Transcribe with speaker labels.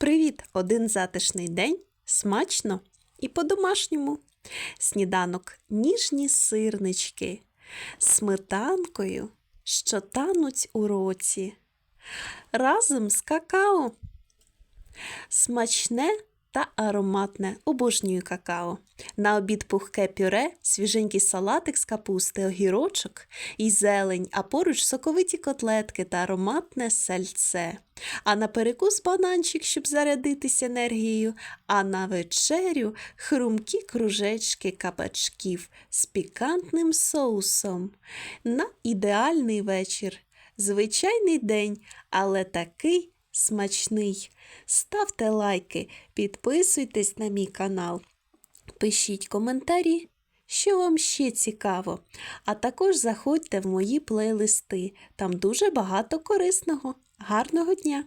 Speaker 1: Привіт! Один затишний день, смачно і по-домашньому. Сніданок ніжні сирнички сметанкою, що тануть у році. Разом з какао. Смачне та ароматне. Обожнюю какао. На обід пухке пюре, свіженький салатик з капусти, огірочок і зелень, а поруч соковиті котлетки та ароматне сальце. А на перекус бананчик, щоб зарядитись енергією, а на вечерю хрумкі кружечки кабачків з пікантним соусом. На ідеальний вечір. Звичайний день, але такий смачний. Ставте лайки, підписуйтесь на мій канал, пишіть коментарі, що вам ще цікаво. А також заходьте в мої плейлисти. Там дуже багато корисного. Гарного дня!